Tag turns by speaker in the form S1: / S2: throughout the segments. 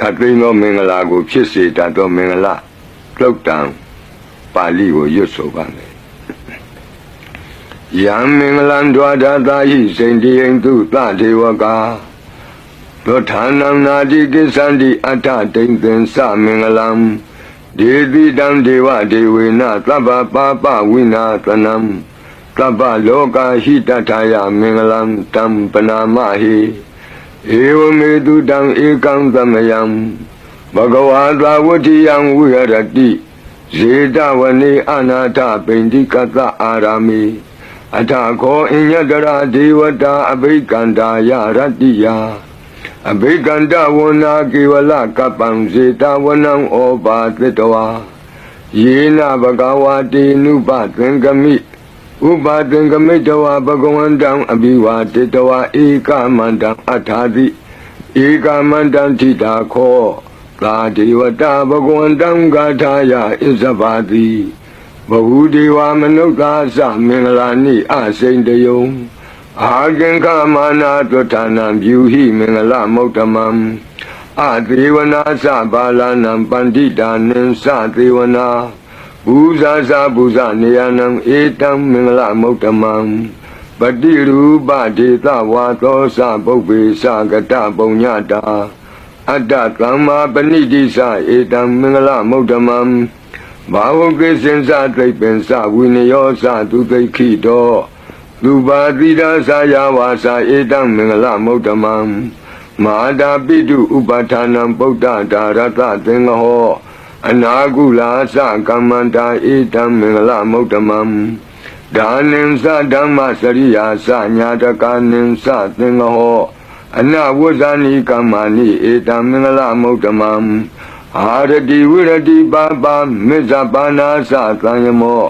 S1: ခတ်သိမ်းသောမင်္ဂလာကို ဖြစ်စေတတ်သောမင်္ဂလာတုတ်တံပါဠိကိုရွတ်ဆိုပါမယ်ယံမင်္ဂလံဒွါဒတာဟိစိန်တိယံသူသဒေဝကာသောဌာနံနာတိကိစ္ဆန္တိအတ္ထတိန်သင်္စမင်္ဂလံဒေတိတံဒေဝဒေဝေနသဗ္ဗပါပဝိနာသနံသဗ္ဗလောကဟိတထာယမင်္ဂလံတံပနာမဟိ ဧဝမေတုတံဧကံသမယံဘဂဝါသာဝတိယံဝိရတိဇေတဝနေအနာထပိန္တိကတအာရာမိအထခောအညတရာဒေဝတာအဘိကန္တာယရတ္တိယအဘိကန္တဝနာကေဝလကပ္ပံဇေတဝနံဩပါသတ္တဝါယေနဘဂဝါတေနုပသင်္ကမိ ဥပါသင်္ကမိတဝါဘဂဝန္တံအဘိဝါတေတဝါဧကမန္တံအထာတိဧကမန္တံထိတာခောသာဒေဝတာဘဂဝန္တံဂါထာယဣဇဘာတိဘဝုဒေဝမနုဿာသမင်္ဂလာနိအစိန်တယုံအာကင်္ခမာနာတွဌာနံဗျူဟိမင်္ဂလမௌတမံအသေဝနာသဘာလနံပန္တိတာနင်္စသေဝနာ ဘူဇာဇာဘူဇနေယနံဧတံမင်္ဂလမௌတမံပတိရူပဒေသဝါသောသပုပ္ပေသကတပုံညတာအတ္တသမ္မာပဏိတိသဧတံမင်္ဂလမௌတမံဘာဝကိစင်္စသိပ္ပင်္စဝိနယောသသူသိခိတောသူပါတိဒာသာယဝါစာဧတံမင်္ဂလမௌတမံမဟာတာပိတုဥပဌာနံပုဒ္ဒဒါရတသင်္ဃဟော အနာကုလာသကမ္မန္တာဧတံမင်္ဂလမௌတမံဒါနင်္စဓမ္မစရိယာသညာတကာနင်္စသင်္ဃဟောအနဝဇ္ဇာနိကမ္မာနိဧတံမင်္ဂလမௌတမံအာရတိဝိရတိပါပါမေဇပါနာသသံယမော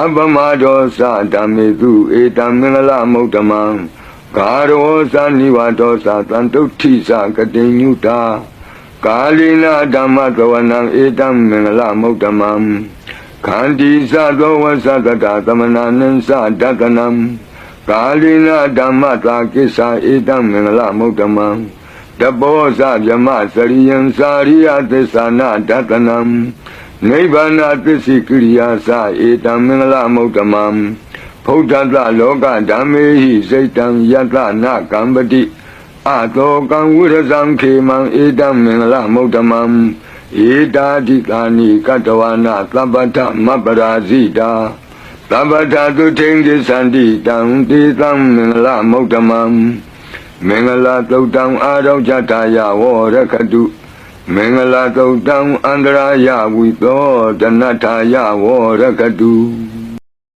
S1: အပမဒောသဓမ္မေတုဧတံမင်္ဂလမௌတမံဂါရောသနိဝတောသတံတုဋ္ဌိသကတိညုတာ ကာလိနာဓမ္မသဝနံဧတံမင်္ဂလမௌတမံခန္တီသသောဝသတတသမနာနံသဒတနံကာလိနာဓမ္မတာကိစ္ဆာဧတံမင်္ဂလမௌတမံတဘောဇဗြမစရိယံစာရိယသစ္ဆာနာဒတနံနိဗ္ဗာနသစ္စိကိရိယာသဧတံမင်္ဂလမௌတမံဖုဒ္ဓတလောကဓမ္မေဟိစိတ်တံယတနာကံပတိ အတောကံဝိရဇံခေမံဧတံမင်္ဂလမௌတမံဧတာတိကာနိကတဝနာသဗ္ဗတမပရာဇိတာသဗ္ဗတသုထိန်ကိသန္တိတံတေသံမင်္ဂလမௌတမံမင်္ဂလာသုတ်တံအာရောဇတာယဝရခတုမင်္ဂလာသုတ်တံအန္တရာယဝိသောတဏ္ဍာယဝရခတု